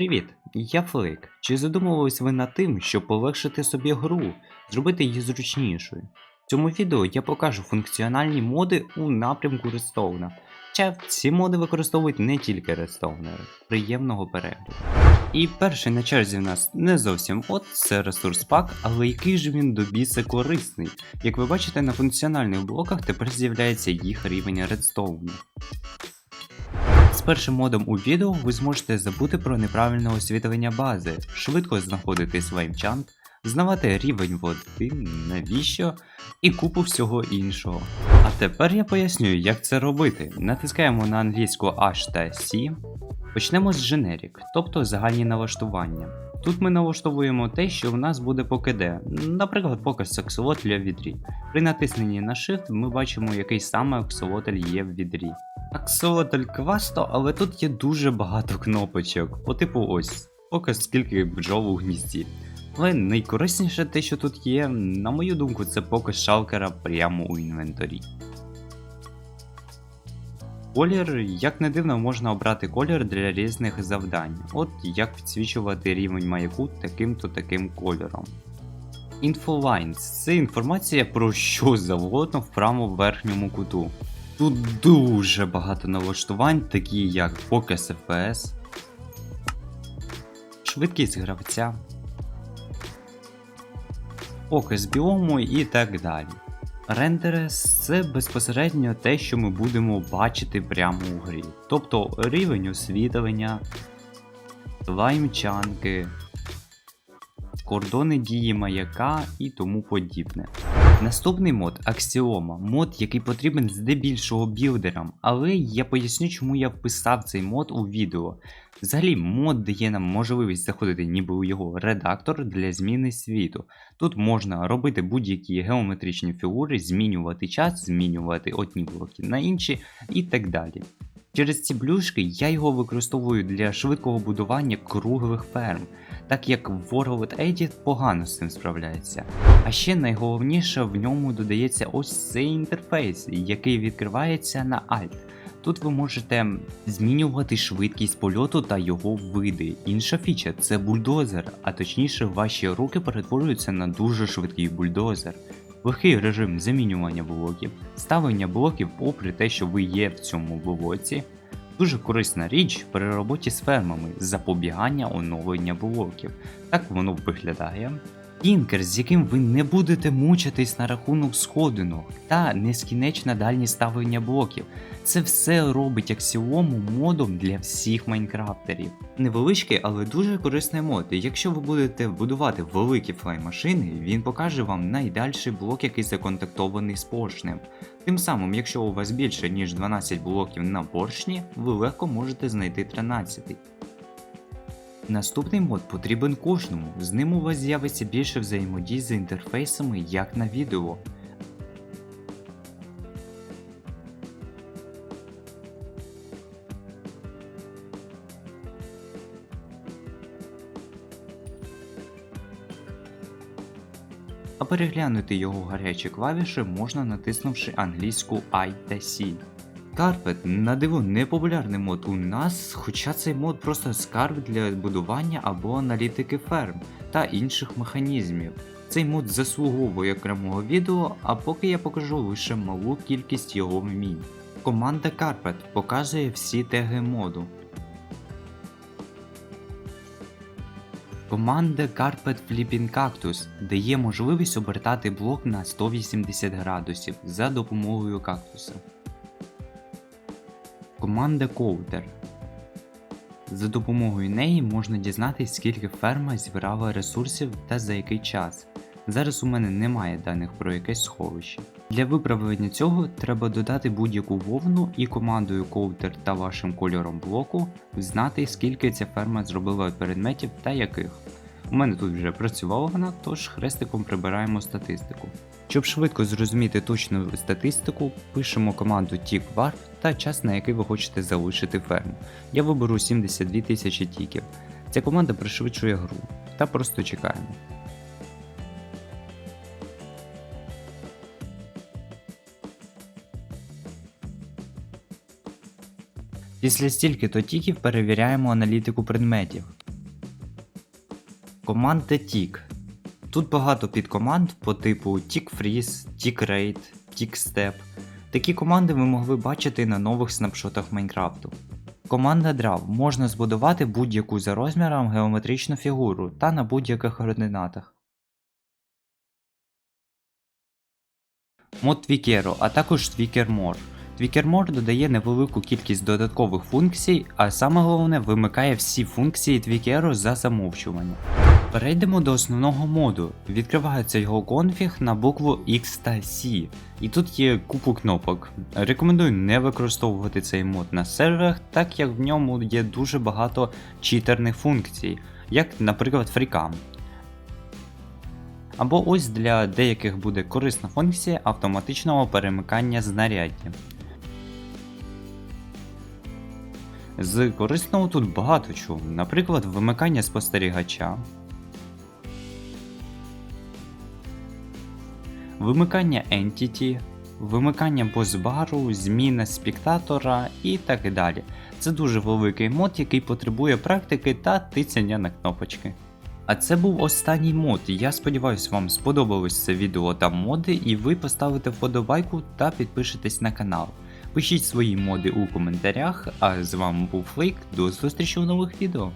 Привіт, я Флейк. Чи задумувались ви над тим, щоб полегшити собі гру, зробити її зручнішою? В цьому відео я покажу функціональні моди у напрямку Redstone. Хоча ці моди використовують не тільки редстоунери. Приємного перегляду. І перший на черзі в нас не зовсім от це ресурс пак, але який же він до біса корисний. Як ви бачите, на функціональних блоках тепер з'являється їх рівень редстоуну. З першим модом у відео ви зможете забути про неправильне освітлення бази, швидко знаходити слаймчант, знавати рівень води, навіщо, і купу всього іншого. Тепер я поясню, як це робити. Натискаємо на англійську H та C. Почнемо з Generic, тобто загальні налаштування. Тут ми налаштовуємо те, що в нас буде по КД, наприклад, показ аксолотля в відрі. При натисненні на Shift ми бачимо, який саме аксолотль є в відрі. Аксолотль квасто, але тут є дуже багато кнопочок, по типу ось, показ скільки бджол у гнізді. Але найкорисніше те, що тут є, на мою думку, це показ шалкера прямо у інвенторі. Колір, як не дивно, можна обрати колір для різних завдань. От як підсвічувати рівень маяку таким-то таким кольором. Infolines це інформація про що завгодно в правому верхньому куту. Тут дуже багато налаштувань, такі як показ FPS, швидкість гравця, показ біому і так далі. Рендерес це безпосередньо те, що ми будемо бачити прямо у грі. Тобто рівень освітлення, лаймчанки, кордони дії маяка і тому подібне. Наступний мод Аксіома, мод, який потрібен здебільшого білдерам, але я поясню, чому я вписав цей мод у відео. Взагалі, мод дає нам можливість заходити ніби у його редактор для зміни світу. Тут можна робити будь-які геометричні фігури, змінювати час, змінювати одні блоки на інші і так далі. Через ці блюшки я його використовую для швидкого будування круглих ферм, так як World Edit погано з цим справляється. А ще найголовніше в ньому додається ось цей інтерфейс, який відкривається на Alt. Тут ви можете змінювати швидкість польоту та його види. Інша фіча це бульдозер, а точніше ваші руки перетворюються на дуже швидкий бульдозер. Легкий режим замінювання блоків, ставлення блоків попри те, що ви є в цьому блоці. Дуже корисна річ при роботі з фермами запобігання оновлення блоків. Так воно виглядає. Тінкер, з яким ви не будете мучитись на рахунок сходинок, та нескінченна дальність ставлення блоків. Це все робить аксіому модом для всіх майнкрафтерів. Невеличкий, але дуже корисний мод. Якщо ви будете будувати великі флеймашини, він покаже вам найдальший блок, який законтактований з поршнем. Тим самим, якщо у вас більше ніж 12 блоків на поршні, ви легко можете знайти 13. Наступний мод потрібен кожному, з ним у вас з'явиться більше взаємодій з інтерфейсами, як на відео. А переглянути його гарячі клавіші можна натиснувши англійську I та C. Carpet на диво не популярний мод у нас, хоча цей мод просто скарб для будування або аналітики ферм та інших механізмів. Цей мод заслуговує окремого відео, а поки я покажу лише малу кількість його вмінь. Команда Carpet показує всі теги моду. Команда Carpet Flipping Cactus дає можливість обертати блок на 180 градусів за допомогою кактуса. Команда Counter. За допомогою неї можна дізнатися, скільки ферма зібрала ресурсів та за який час. Зараз у мене немає даних про якесь сховище. Для виправлення цього треба додати будь-яку вовну і командою Counter та вашим кольором блоку знати, скільки ця ферма зробила предметів та яких. У мене тут вже працювала вона, тож хрестиком прибираємо статистику. Щоб швидко зрозуміти точну статистику, пишемо команду TickWarp та час, на який ви хочете залишити ферму. Я виберу 72 тисячі тіків. Ця команда пришвидшує гру та просто чекаємо. Після стільки то тіків перевіряємо аналітику предметів. Команда Tick. Тут багато підкоманд по типу Tick Freeze, Tick Raid, Tick Step. Такі команди ви могли бачити на нових снапшотах Майнкрафту. Команда Draw можна збудувати будь-яку за розміром геометричну фігуру та на будь-яких координатах. Мод Twikero, а також More. Tweaker додає невелику кількість додаткових функцій, а саме головне вимикає всі функції Twikero за замовчування. Перейдемо до основного моду. Відкривається його конфіг на букву X та C. І тут є купу кнопок. Рекомендую не використовувати цей мод на серверах, так як в ньому є дуже багато читерних функцій, як, наприклад, фрікам. Або ось для деяких буде корисна функція автоматичного перемикання знаряддя. З корисного тут багато чого, наприклад, вимикання спостерігача, вимикання Entity, вимикання босбару, зміна спектатора і так далі. Це дуже великий мод, який потребує практики та тицяння на кнопочки. А це був останній мод. Я сподіваюся, вам сподобалось це відео та моди, і ви поставите вподобайку та підпишетесь на канал. Пишіть свої моди у коментарях, а з вами був Флейк, до зустрічі в нових відео.